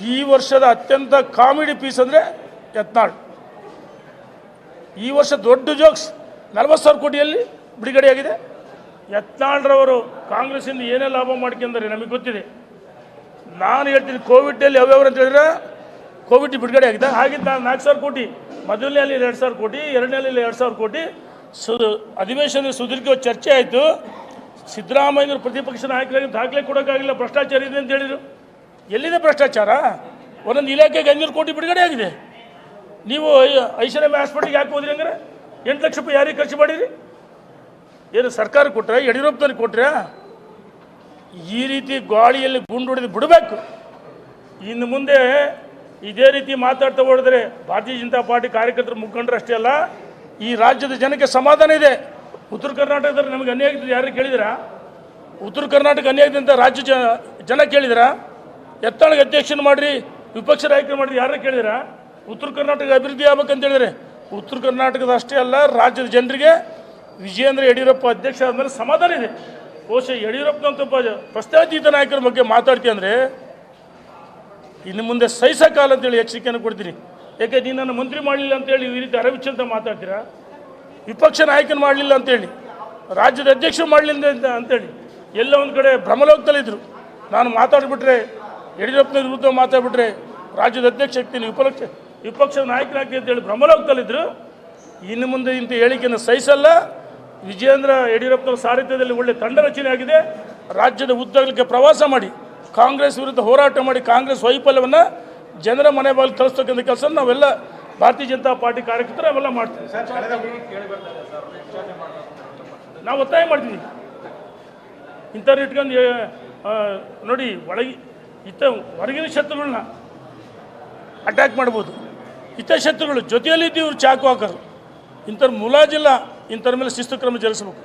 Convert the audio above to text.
ಈ ವರ್ಷದ ಅತ್ಯಂತ ಕಾಮಿಡಿ ಪೀಸ್ ಅಂದರೆ ಯತ್ನಾಳ್. ಈ ವರ್ಷ ದೊಡ್ಡ ಜೋಕ್ಸ್ ನಲವತ್ತು ಸಾವಿರ ಕೋಟಿಯಲ್ಲಿ ಬಿಡುಗಡೆಯಾಗಿದೆ. ಯತ್ನಾಳ್ರವರು ಕಾಂಗ್ರೆಸ್ಸಿಂದ ಏನೇ ಲಾಭ ಮಾಡ್ಕೊಂಡ್ರೆ ನಮಗೆ ಗೊತ್ತಿದೆ. ನಾನು ಹೇಳ್ತೀನಿ, ಕೋವಿಡ್ನಲ್ಲಿ ಯಾವ್ಯಾವ್ರು ಅಂತ ಹೇಳಿದ್ರೆ ಕೋವಿಡ್ ಬಿಡುಗಡೆ ಆಗಿದೆ. ಹಾಗಿದ್ದ ನಾನು ನಾಲ್ಕು ಸಾವಿರ ಕೋಟಿ ಮೊದಲನೇಲಿ ಎರಡು ಸಾವಿರ ಕೋಟಿ, ಎರಡನೇಲಿ ಎರಡು ಸಾವಿರ ಕೋಟಿ. ಸು ಅಧಿವೇಶನ ಸುದೀರ್ಘ ಚರ್ಚೆ ಆಯಿತು. ಸಿದ್ದರಾಮಯ್ಯನವರು ಪ್ರತಿಪಕ್ಷ ನಾಯಕರಾಗಿ ದಾಖಲೆ ಕೊಡೋಕ್ಕಾಗಿಲ್ಲ, ಭ್ರಷ್ಟಾಚಾರ ಇದೆ ಅಂತ ಹೇಳಿದರು. ಎಲ್ಲಿದೆ ಭ್ರಷ್ಟಾಚಾರ? ಒಂದೊಂದು ಇಲಾಖೆಗೆ ಐನೂರು ಕೋಟಿ ಬಿಡುಗಡೆ ಆಗಿದೆ. ನೀವು ಐ- ಐಶ್ವರ್ಯ ಹಾಸ್ಪಿಟ್ಲಿಗೆ ಯಾಕೆ ಹೋದ್ರಿ ಅಂದರೆ ಎಂಟು ಲಕ್ಷ ರೂಪಾಯಿ ಯಾರಿಗೆ ಖರ್ಚು ಮಾಡಿರಿ ಏನು ಸರ್ಕಾರ ಕೊಟ್ಟರೆ ಯಡಿಯೂರಪ್ಪನಲ್ಲಿ ಕೊಟ್ಟರೆ ಈ ರೀತಿ ಗಾಳಿಯಲ್ಲಿ ಗುಂಡು ಹೊಡೆದು ಬಿಡಬೇಕು. ಇನ್ನು ಮುಂದೆ ಇದೇ ರೀತಿ ಮಾತಾಡ್ತಾ ಹೋಡಿದ್ರೆ ಭಾರತೀಯ ಜನತಾ ಪಾರ್ಟಿ ಕಾರ್ಯಕರ್ತರು ಮುಖಂಡರು ಅಷ್ಟೇ ಅಲ್ಲ, ಈ ರಾಜ್ಯದ ಜನಕ್ಕೆ ಸಮಾಧಾನ ಇದೆ. ಉತ್ತರ ಕರ್ನಾಟಕದಲ್ಲಿ ನಮಗೆ ಅನ್ಯಾಯ ಯಾರು ಕೇಳಿದಿರಾ? ಉತ್ತರ ಕರ್ನಾಟಕ ಅನ್ಯಾಯ ಅಂತ ರಾಜ್ಯ ಜನ ಕೇಳಿದಿರಾ? ಎತ್ತಾಳಿಗೆ ಅಧ್ಯಕ್ಷನ ಮಾಡ್ರಿ ವಿಪಕ್ಷ ನಾಯಕರು ಮಾಡ್ರಿ ಯಾರು ಕೇಳಿದಿರಾ? ಉತ್ತರ ಕರ್ನಾಟಕ ಅಭಿವೃದ್ಧಿ ಆಗ್ಬೇಕಂತ ಹೇಳಿದ್ರೆ, ಉತ್ತರ ಕರ್ನಾಟಕದ ಅಷ್ಟೇ ಅಲ್ಲ, ರಾಜ್ಯದ ಜನರಿಗೆ ವಿಜಯೇಂದ್ರ ಯಡಿಯೂರಪ್ಪ ಅಧ್ಯಕ್ಷ ಆದಮೇಲೆ ಸಮಾಧಾನ ಇದೆ. ಬಹುಶಃ ಯಡಿಯೂರಪ್ಪನಂತ ಪ್ರಸ್ತಾವಿತ ನಾಯಕರ ಬಗ್ಗೆ ಮಾತಾಡ್ತೀವಿ ಅಂದರೆ, ಇನ್ನು ಮುಂದೆ ಸಹಿಸಕಾಲ ಅಂತೇಳಿ ಎಚ್ಚರಿಕೆಯನ್ನು ಕೊಡ್ತೀರಿ ಯಾಕೆ ನೀನು ನನ್ನ ಮಂತ್ರಿ ಮಾಡಲಿಲ್ಲ ಅಂತೇಳಿ ಈ ರೀತಿ ಅರವಿಚ್ಚಂತ ಮಾತಾಡ್ತೀರಾ? ವಿಪಕ್ಷ ನಾಯಕನ ಮಾಡಲಿಲ್ಲ ಅಂತೇಳಿ ರಾಜ್ಯದ ಅಧ್ಯಕ್ಷರು ಮಾಡಲಿಲ್ಲ ಅಂತ ಅಂತೇಳಿ ಎಲ್ಲ ಒಂದು ಕಡೆ ಭ್ರಮಲೋಕದಲ್ಲಿದ್ದರು ನಾನು ಮಾತಾಡಿಬಿಟ್ರೆ ಯಡಿಯೂರಪ್ಪನ ವಿರುದ್ಧ ಮಾತಾಡ್ಬಿಟ್ರೆ ರಾಜ್ಯದ ಅಧ್ಯಕ್ಷ ಆಗ್ತೀನಿ ವಿಪಕ್ಷ ವಿಪಕ್ಷ ಅಂತ ಅಂತೇಳಿ ಭ್ರಮಲೋಕದಲ್ಲಿದ್ದರು ಇನ್ನು ಮುಂದೆ ಇಂಥ ಹೇಳಿಕೆಯನ್ನು ಸಹಿಸಲ್ಲ. ವಿಜಯೇಂದ್ರ ಯಡಿಯೂರಪ್ಪನವರ ಸಾರಥ್ಯದಲ್ಲಿ ಒಳ್ಳೆ ತಂಡ ರಚನೆ ಆಗಿದೆ. ರಾಜ್ಯದ ಉದ್ದಗಲಕ್ಕೆ ಪ್ರವಾಸ ಮಾಡಿ ಕಾಂಗ್ರೆಸ್ ವಿರುದ್ಧ ಹೋರಾಟ ಮಾಡಿ ಕಾಂಗ್ರೆಸ್ ವೈಫಲ್ಯವನ್ನು ಜನರ ಮನೆ ಬಾಗಿಲು ತರಿಸ್ತಕ್ಕಂಥ ಕೆಲಸ ನಾವೆಲ್ಲ ಭಾರತೀಯ ಜನತಾ ಪಾರ್ಟಿ ಕಾರ್ಯಕರ್ತರು ಅವೆಲ್ಲ ಮಾಡ್ತೀವಿ. ನಾವು ಒತ್ತಾಯ ಮಾಡ್ತೀವಿ. ಇಂಥವ್ರು ಇಟ್ಕೊಂಡು ನೋಡಿ ಒಳಗೆ ಇತ್ತ ಹೊರಗಿನ ಶತ್ರುಗಳನ್ನ ಅಟ್ಯಾಕ್ ಮಾಡ್ಬೋದು. ಹಿತಶತ್ರುಗಳು ಜೊತೆಯಲ್ಲಿದ್ದು ಇವ್ರು ಚಾಕು ಹಾಕೋರು. ಇಂಥವ್ರು ಮುಲಾಜಿಲ್ಲ ಇಂಥವ್ರ ಮೇಲೆ ಶಿಸ್ತು ಕ್ರಮ ಜರುಗಿಸ್ಬೇಕು.